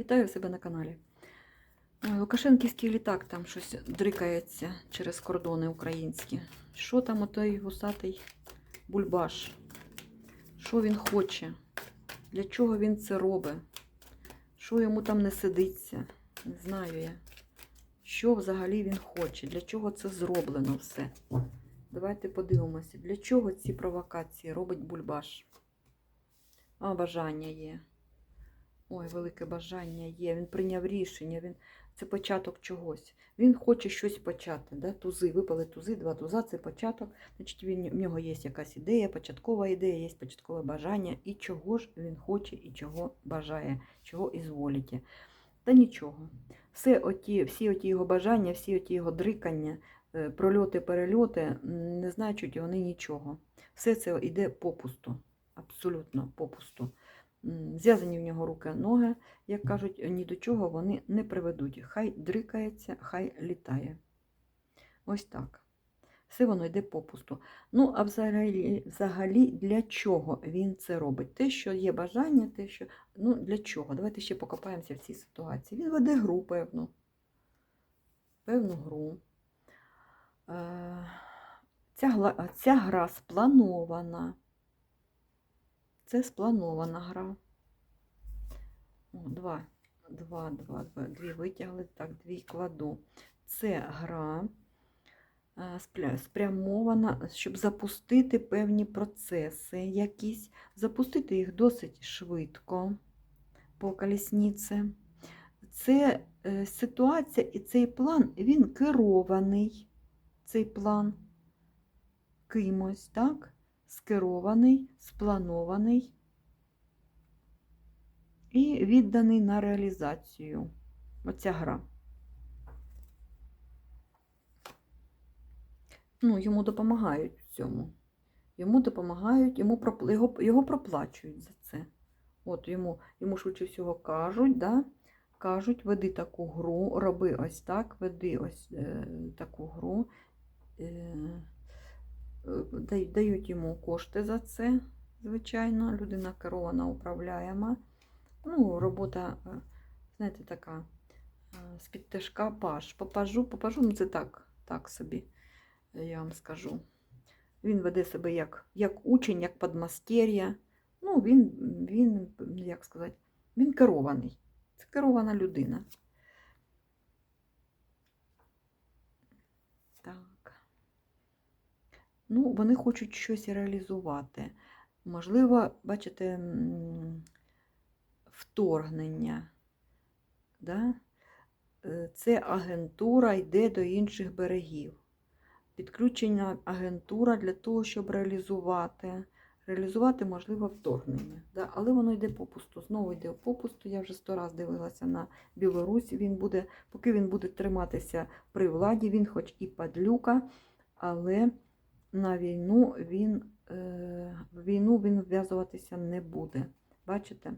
Вітаю себе на каналі. Ой, Лукашенківський літак там щось дрикається через кордони українські. Що там отой вусатий бульбаш? Що він хоче? Для чого він це робить? Що йому там не сидиться? Не знаю я. Що взагалі він хоче? Для чого це зроблено все? Давайте подивимося, для чого ці провокації робить бульбаш? А, бажання є. Ой, велике бажання є. Він прийняв рішення. Він... Це початок чогось. Він хоче щось почати. Да? Тузи, випали тузи, два туза це початок. Значить, він, в нього є якась ідея, початкова ідея, є початкове бажання. І чого ж він хоче, і чого бажає, чого ізволіте. Та нічого. Все оті, всі оті його бажання, всі оті його дрикання, е, прольоти, перельоти, не значать вони нічого. Все це йде попусту. Абсолютно попусту. Зв'язані в нього руки, ноги, як кажуть, ні до чого вони не приведуть. Хай дрикається, хай літає. Ось так. Все воно йде попусту. Ну, а взагалі, взагалі для чого він це робить? Те, що є бажання, те, що. Ну, для чого? Давайте ще покопаємося в цій ситуації. Він веде гру, певну. Певну гру. Е, Ця, ця гра спланована. Це спланована гра. О, два, два, два, два, дві витягли, так, дві кладу. Це гра е, спрямована, щоб запустити певні процеси якісь, запустити їх досить швидко по колісниці. Це е, ситуація і цей план, він керований, цей план кимось, так? Скерований, спланований і відданий на реалізацію. Оця гра. Ну, йому допомагають в цьому. Йому допомагають, йому пропл- його, його проплачують за це. От йому, йому швидше всього кажуть, да? кажуть, веди таку гру, роби ось так, веди ось е, таку гру. Е, дають йому кошти за це, звичайно. Людина керована, управляєма. Ну, робота, е, знаєте, така е, з-під тяжка паж. Попажу, попажу, ну це так, так собі, е, я вам скажу. Він веде себе як, як учень, як подмастер'я. Ну, він, він, як сказати, він керований. Це керована людина. Так. Ну, вони хочуть щось реалізувати. Можливо, бачите, вторгнення. Да? Е, Це агентура йде до інших берегів. Підключена агентура для того, щоб реалізувати. Реалізувати можливо вторгнення. Да? Але воно йде попусту. Знову йде попусту. Я вже сто раз дивилася на Білорусь. Він буде, поки він буде триматися при владі, він хоч і падлюка, але на війну він, е, в війну він вв'язуватися не буде. Бачите?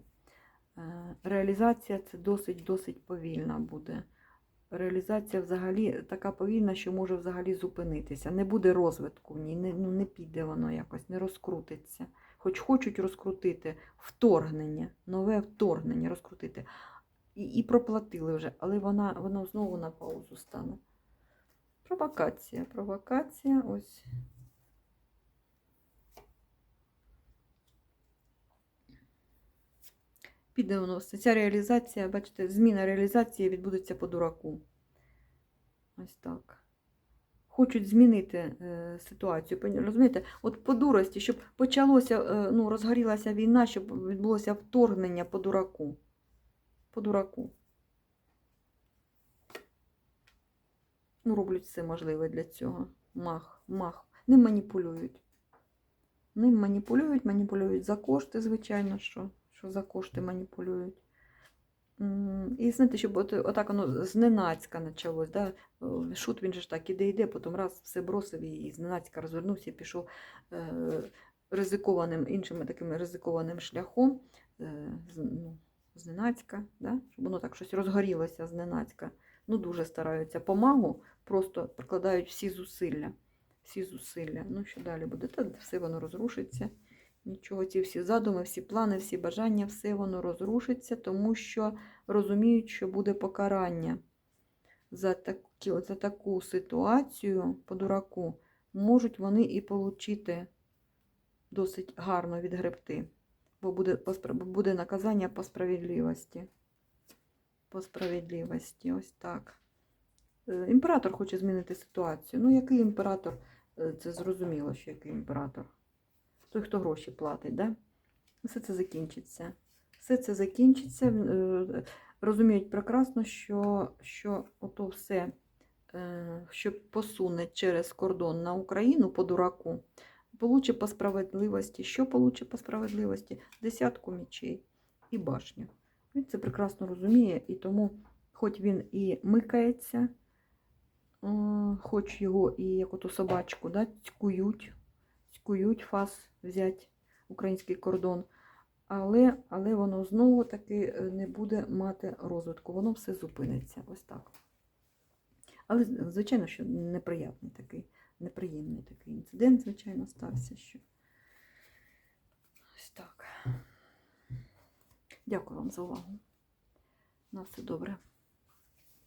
Е, Реалізація це досить-досить повільна буде. Реалізація взагалі така повільна, що може взагалі зупинитися. Не буде розвитку в ній, не, ну, не піде воно якось, не розкрутиться. Хоч хочуть розкрутити вторгнення, нове вторгнення розкрутити. І, і проплатили вже, але вона, воно знову на паузу стане. Провокація, провокація, ось. Піде воно. Ця реалізація, бачите, зміна реалізації відбудеться по дураку. Ось так. Хочуть змінити е, ситуацію. Розумієте, от по дурості, щоб почалося, е, ну, розгорілася війна, щоб відбулося вторгнення по дураку. По дураку. Ну, роблять все можливе для цього. Мах, мах. Ним маніпулюють. Ним маніпулюють, маніпулюють за кошти, звичайно, що, що за кошти маніпулюють. І знаєте, щоб от, отак воно зненацька почалось. Да? Шут він же ж так іде, йде, потім раз все бросив і зненацька розвернувся і пішов е, ризикованим, іншим таким ризикованим шляхом. Е, ну, зненацька, да? щоб воно так щось розгорілося зненацька. Ну, дуже стараються. Помагу просто прикладають всі зусилля. Всі зусилля. Ну, що далі буде? Та все воно розрушиться Нічого, ці всі задуми, всі плани, всі бажання, все воно розрушиться, тому що розуміють, що буде покарання за, такі, за таку ситуацію по дураку. Можуть вони і отримати досить гарно відгребти, бо буде, буде наказання по справедливості. По справедливості, ось так. Е, Імператор хоче змінити ситуацію. Ну, який імператор? Е, Це зрозуміло, що який імператор. Той, хто гроші платить, да? Все це закінчиться. Все це закінчиться. Е, Розуміють прекрасно, що, що ото все, е, що посуне через кордон на Україну по дураку, получе по справедливості. Що получе по справедливості? Десятку мічей і башню. Він це прекрасно розуміє, і тому, хоч він і микається, е, хоч його і як оту собачку, да, цькують, цькують фас взять український кордон, але, але воно знову таки е, не буде мати розвитку, воно все зупиниться. Ось так. Але, звичайно, що неприятний такий, неприємний такий інцидент, звичайно, стався. Що... Ось так. Дякую вам за увагу. На все добре.